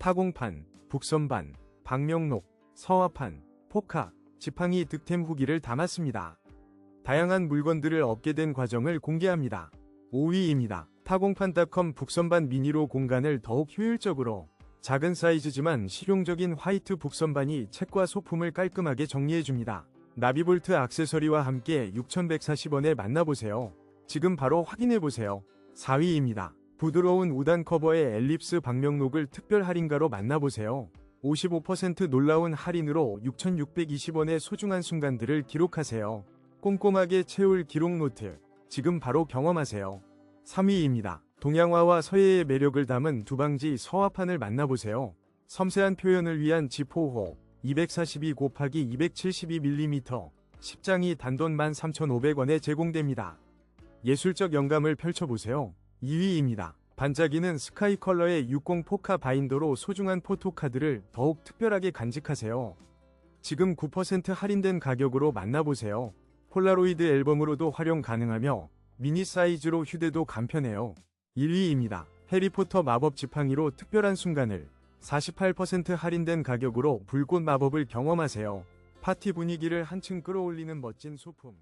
타공판, 북선반, 방명록, 서화판, 포카, 지팡이 득템 후기를 담았습니다. 다양한 물건들을 얻게 된 과정을 공개합니다. 5위입니다. 타공판닷컴 북선반 미니로 공간을 더욱 효율적으로 작은 사이즈지만 실용적인 화이트 북선반이 책과 소품을 깔끔하게 정리해줍니다. 나비볼트 액세서리와 함께 6,140원에 만나보세요. 지금 바로 확인해보세요. 4위입니다. 부드러운 우단 커버의 엘립스 방명록을 특별 할인가로 만나보세요. 55% 놀라운 할인으로 6,620원의 소중한 순간들을 기록하세요. 꼼꼼하게 채울 기록 노트. 지금 바로 경험하세요. 3위입니다. 동양화와 서예의 매력을 담은 두방지 서화판을 만나보세요. 섬세한 표현을 위한 지포호 242 곱하기 272mm 10장이 단돈 13,500원에 제공됩니다. 예술적 영감을 펼쳐보세요. 2위입니다. 반짝이는 스카이 컬러의 60 포카 바인더로 소중한 포토카드를 더욱 특별하게 간직하세요. 지금 9% 할인된 가격으로 만나보세요. 폴라로이드 앨범으로도 활용 가능하며 미니 사이즈로 휴대도 간편해요. 1위입니다. 해리포터 마법 지팡이로 특별한 순간을 48% 할인된 가격으로 불꽃 마법을 경험하세요. 파티 분위기를 한층 끌어올리는 멋진 소품.